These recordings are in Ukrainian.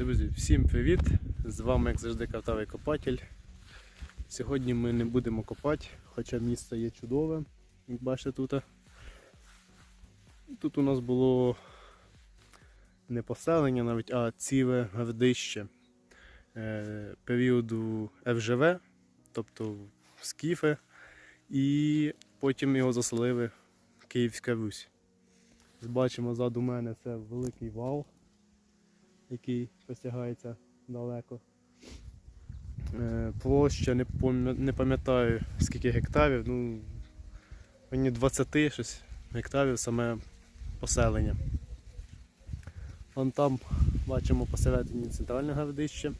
Друзі, всім привіт! З вами, як завжди, картавий копатель. Сьогодні ми не будемо копати, хоча місце є чудове, як бачите тут. Тут у нас було не поселення навіть, а ціле городище е, періоду ФЖВ, тобто скіфи, і потім його заселили Київська Русь. Бачимо ззаду мене це великий вал який простягається далеко. Е, Площа не пам'ятаю скільки гектарів, ну мені 20 щось гектарів саме поселення. Вон там бачимо посередині центральне городище.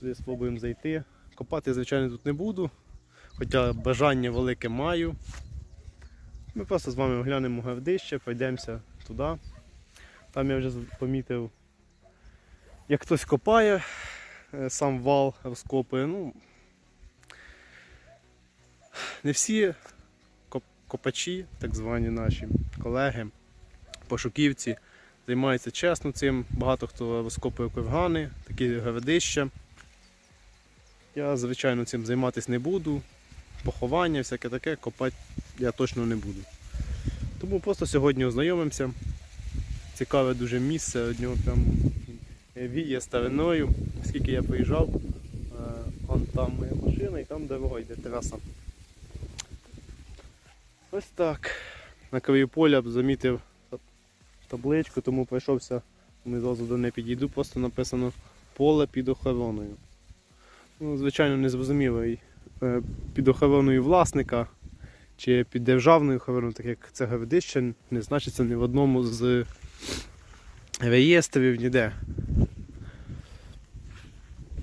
Туди спробуємо зайти. Копати, звичайно, тут не буду, хоча бажання велике маю. Ми просто з вами оглянемо городище, пройдемося туди. Там я вже помітив як хтось копає, е, сам вал розкопує. Ну, не всі копачі, так звані наші колеги, пошуківці, займаються чесно цим. Багато хто розкопує кургани, такі городища. Я, звичайно, цим займатися не буду. Поховання, всяке таке, копати я точно не буду. Тому просто сьогодні ознайомимося. Цікаве дуже місце, од нього прям віє стариною. Скільки я приїжджав, е, вон там моя машина і там дорога йде траса. Ось так. На краю поля замітив табличку, тому пройшовся, ми зразу до неї підійду, просто написано поле під охороною. Ну, звичайно, не зрозуміло і, е, під охороною власника чи під державною охороною, так як це городище не значиться ні в одному з реєстрів ніде.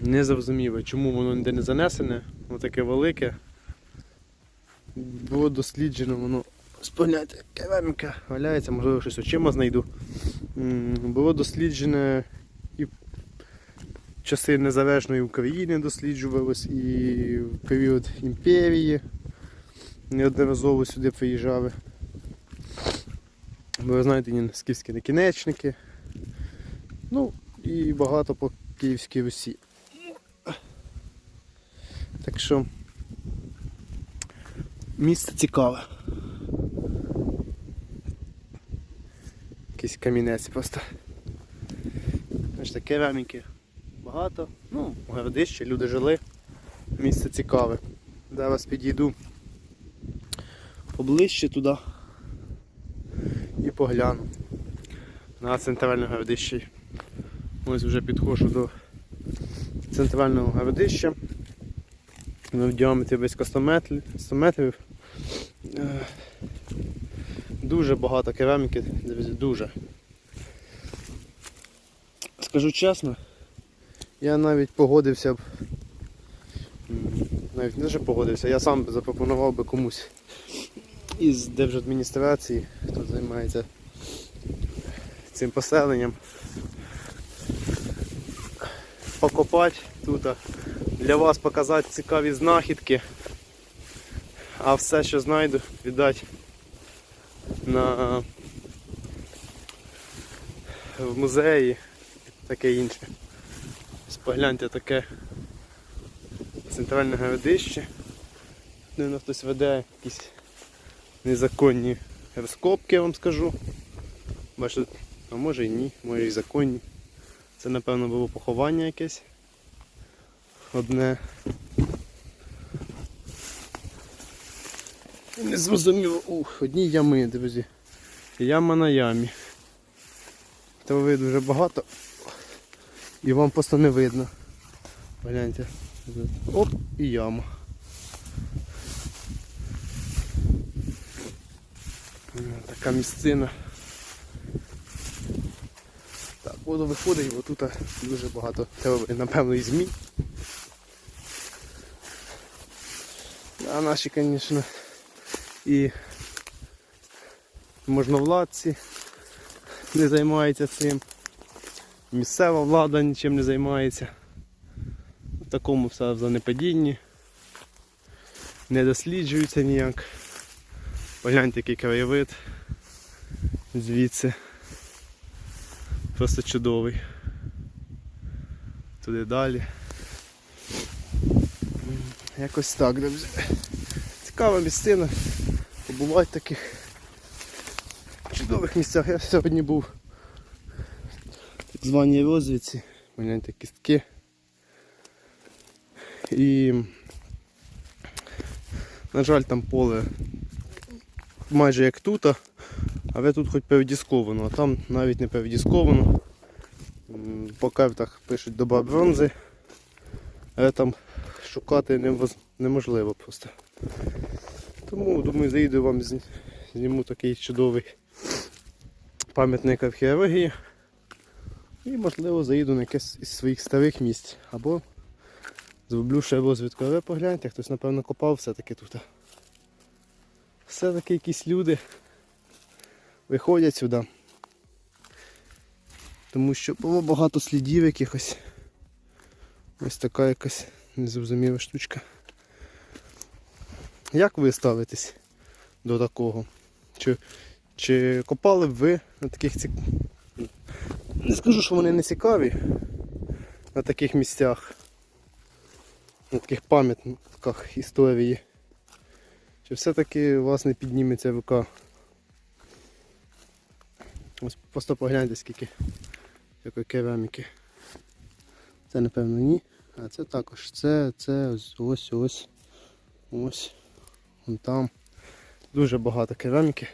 Не зрозуміло, чому воно ніде не занесене, воно таке велике. Було досліджено, воно спогляйте, кераміка валяється, можливо щось очима знайду. Було досліджене і часи Незалежної України досліджувалось, і в період імперії неодноразово сюди приїжджали. Бо ви знаєте, ні, скіфські накінечники. Ну і багато по Київській Русі. Так що місце цікаве. Якийсь камінець просто. Бачите, кераміки багато. Ну, городище, люди жили. Місце цікаве. Зараз підійду поближче туди і погляну на центральне городище. Ось вже підходжу до центрального городища. В діаметрі близько 100 метрів. 100 метрів. Е, Дуже багато кераміки, друзі, дуже. Скажу чесно, я навіть погодився б. Навіть не що погодився, я сам запропонував би комусь із держадміністрації, хто займається цим поселенням. Покопати тут, для вас показати цікаві знахідки, а все, що знайду, віддати на в музеї таке інше. Спогляньте таке центральне городище. Дивно хтось веде якісь незаконні розкопки, я вам скажу. Бачите, а може і ні, може і законні. Це напевно було поховання якесь. Одне. Не зрозуміло. Ух, одні ями, друзі. Яма на ямі. Трави дуже багато. І вам просто не видно. Погляньте. Оп, і яма. Така місцина. Так, воду виходить, бо тут дуже багато трави, напевно, і змій. А наші, звісно, і можновладці не займаються цим. Місцева влада нічим не займається. В такому все в занепадінні. Не досліджується ніяк. Погляньте, який краєвид звідси. Просто чудовий. туди далі. Якось так, друзі. Цікава місцина. Побувати в таких чудових місцях. Я сьогодні був так званій розвідці. Гляньте кістки. І на жаль, там поле майже як тут, але тут хоч певдісковано, а там навіть не певдісковано. М, По картах пишуть доба бронзи, але там шукати неможливо просто. Тому думаю, заїду вам зніму такий чудовий пам'ятник археології. І можливо заїду на якесь із своїх старих місць. Або зроблю ще розвідку. Але погляньте, хтось напевно копав все-таки тут. Все-таки якісь люди виходять сюди. Тому що було багато слідів якихось. Ось така якась незрозуміла штучка. Як ви ставитесь до такого? Чи, чи копали б ви на таких цік... Не скажу, що вони не цікаві на таких місцях, на таких пам'ятках історії. Чи все-таки у вас не підніметься рука? Ось просто погляньте скільки такої кераміки. Це напевно ні. А це також. Це, це ось ось ось. Ось. Вон там. Дуже багато кераміки.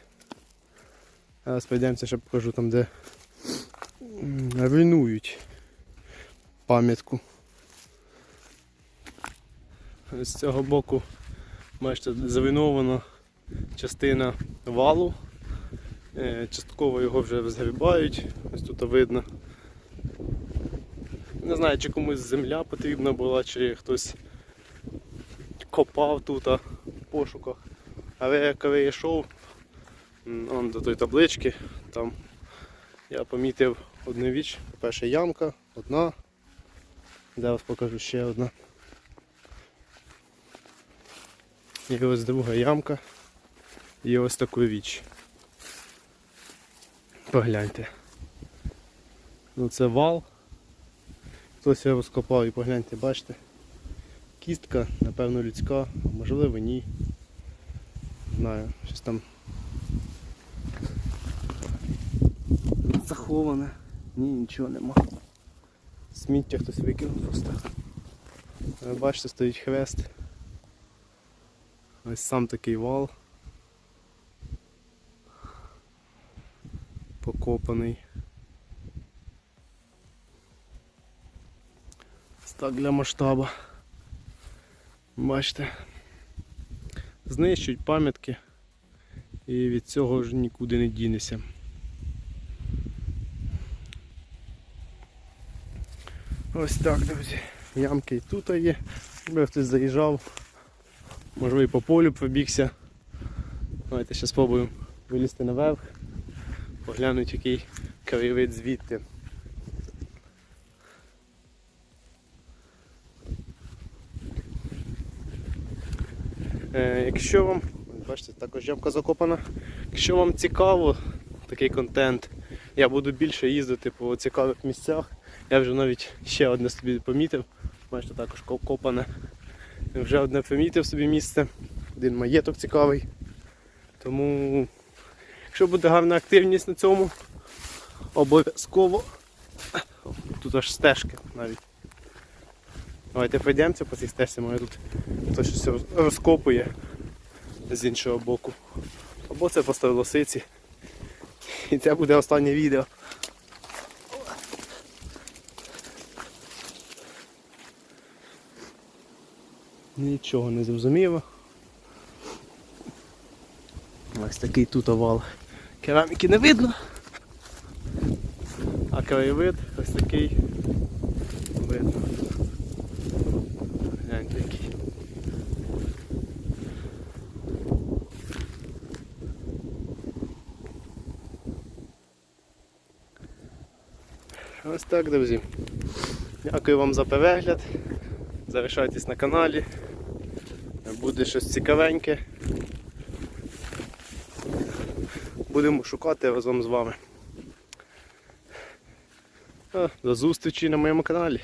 Зараз пройдемося, ще покажу там, де руйнують пам'ятку. З цього боку, бачите, зруйнована частина валу. Е, Частково його вже розгрібають, ось тут видно. Не знаю, чи комусь земля потрібна була, чи хтось копав тут пошуках. Але я коли йшов он до тої таблички, там я помітив одну віч. По-перше, ямка, одна. Зараз покажу ще одна. І ось друга ямка. І ось таку віч. Погляньте. Ну це вал. Хтось його розкопав і погляньте, бачите. Кістка, напевно, людська, можливо ні. Знаю, щось там заховане. Ні, нічого нема. Сміття хтось викинув просто. Ви бачите, стоїть хрест. Ось сам такий вал. Покопаний. Ось Так для масштабу. Бачите. Знищують пам'ятки і від цього вже нікуди не дінешся. Ось так, друзі. Ямки і тут є. Якби хтось заїжджав, можливо і по полю пробігся. Давайте ще спробуємо вилізти наверх, поглянути який краєвид звідти. Якщо вам, бачите, також ямка закопана. Якщо вам цікаво такий контент, я буду більше їздити по цікавих місцях. Я вже навіть ще одне собі помітив. Бачите, також ко- копане. Вже одне помітив собі місце. Один маєток цікавий. Тому, якщо буде гарна активність на цьому, обов'язково. Тут аж стежки навіть. Давайте пройдемося по цій стежці, може тут хтось щось розкопує з іншого боку. Або це просто лосиці. І це буде останнє відео. Нічого не зрозуміло. Ось такий тут овал. Кераміки не видно. А краєвид ось такий видно. Гляньте. Ось так, друзі. Дякую вам за перегляд. Залишайтесь на каналі. Буде щось цікавеньке. Будемо шукати разом з вами. До зустрічі на моєму каналі.